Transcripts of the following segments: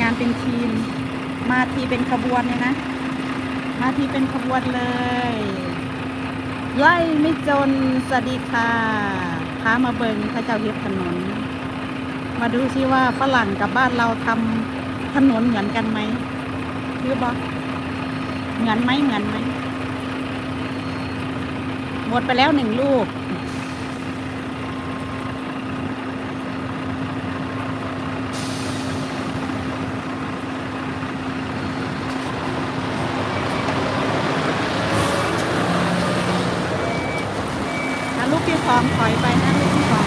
งานเป็นทีม มาทีเป็นขบวนเลยนะ มาทีเป็นขบวนเลย ไล่ไม่จนสวัสดีค่ะพามาเบิงพระเจ้าเฮ็ดถนน มาดูซิว่าฝรั่งกับบ้านเราทำถนนเหมือนกันไหมหรือบอกเหมือนไหมเหมือนไหมหมดไปแล้วหนึ่งลูก อะลูกที่สองถอยไปนะลูกที่สอง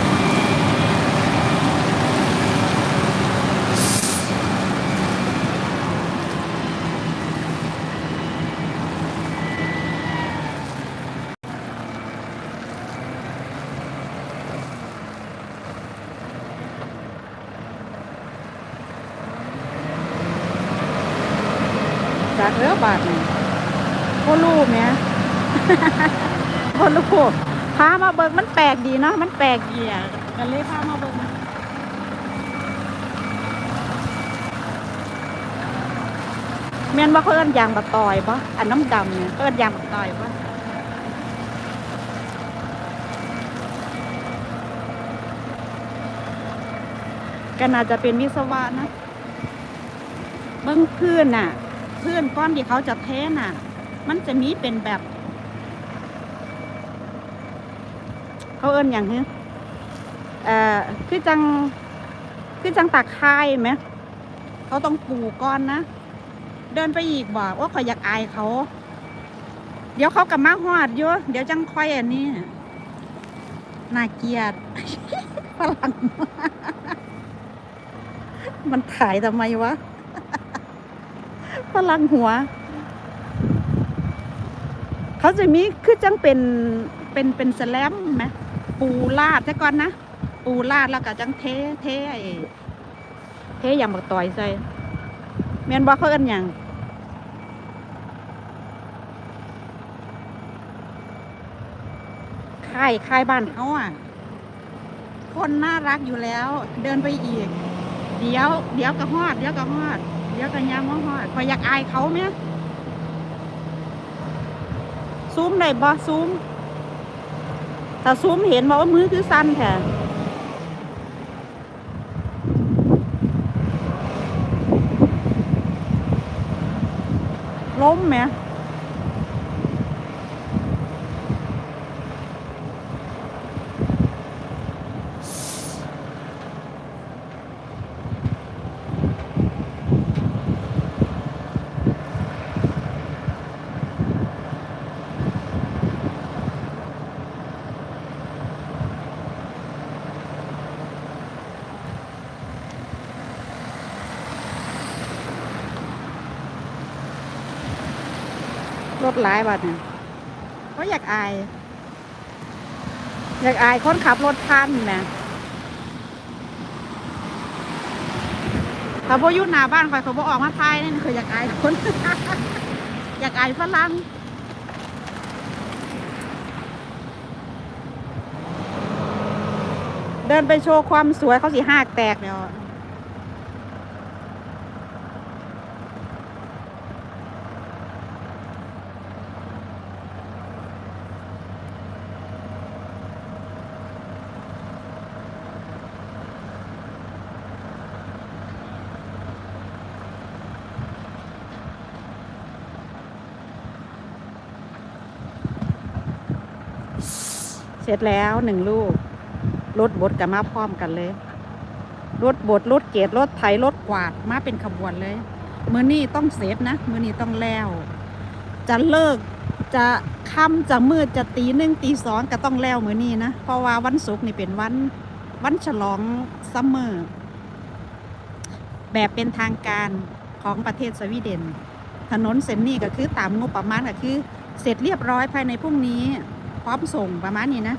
จากเรือบาทนี่พ่อลูกเนี่ยพ่อลูกพามาเบิกมันแปลกดีเนาะมันแปลกดีอะกันเลยพามาเบิกแม่นว่าเขาเอิ้นยางบะตอยปะอันน้ำดำเนี่ยเขาเอิ้นยางบะตอยปะก็น่าจะเป็นวิศวะนะ เบิ้งพื้นน่ะ พื้นก้อนที่เขาจะเทน่ะ มันจะมีเป็นแบบ เขาเอิ้นอย่างนี้เอ่อคือจัง คือจังตักคายไหมเขาต้องปูก้อนนะ เดินไปอีกบอกว่าขอยอยากอายเขา เดี๋ยวเขากลับมาหอดอยู่เดี๋ยวจังค่อยอันนี้น่าเกียดฝรั่งมันถ่ายทำไมวะ ฝรั่งหัว เขาจะมีคือจังเป็นเป็นเป็นสแลมไหมปูลาดซะก่อนนะ ปูลาดแล้วก็จังเทเทไอเทอย่างบักต่อยใส่แม่นบ่เขาเอิ้นหยังค่ายค่ายบ้านเขาอะ คนน่ารักอยู่แล้ว เดินไปอีก เดี๋ยว เดี๋ยวก็ฮอด เดี๋ยวก็ฮอด ดี๋ยวก็ยามว่าฮอดคอยอยากอายเขาไหมซูมได้บ่ซูมถ้าซูมเห็นบอกว่ามือคือสั้นแท้ล้มไหม ถหลายบัดเนี่ยเขาอยากอาย อยากอายคนขับรถทันนะถ้าพออยุ่หน้าบ้านคอยเขาบอกออกมาทายนี่คืออยากอายคน อยากอายฝรั่งเดินไปโชว์ความสวยเขาสิหักแตกเดี๋ย ร็จแล้วหนึ่งลูกรถบดกับมาพร้อมกันเลยรถบดรถเกตรถไถรถกวาดมาเป็นขบวนเลย มือนี้ต้องเสร็จนะ มือนี้ต้องแล้ว จะเลิกจะค่ำจะมืดจะตีหนึ่งตีสองก็ต้องแล้วมือนี้นะ เพราะว่าวันศุกร์นี่เป็นวันวันฉลองซัมเมอร์แบบเป็นทางการของประเทศสวีเดน ถนนเส้นนี้ก็คือตามงบประมาณก็คือ เสร็จเรียบร้อยภายในพรุ่งนี้ พร้อมส่งประมาณนี้นะ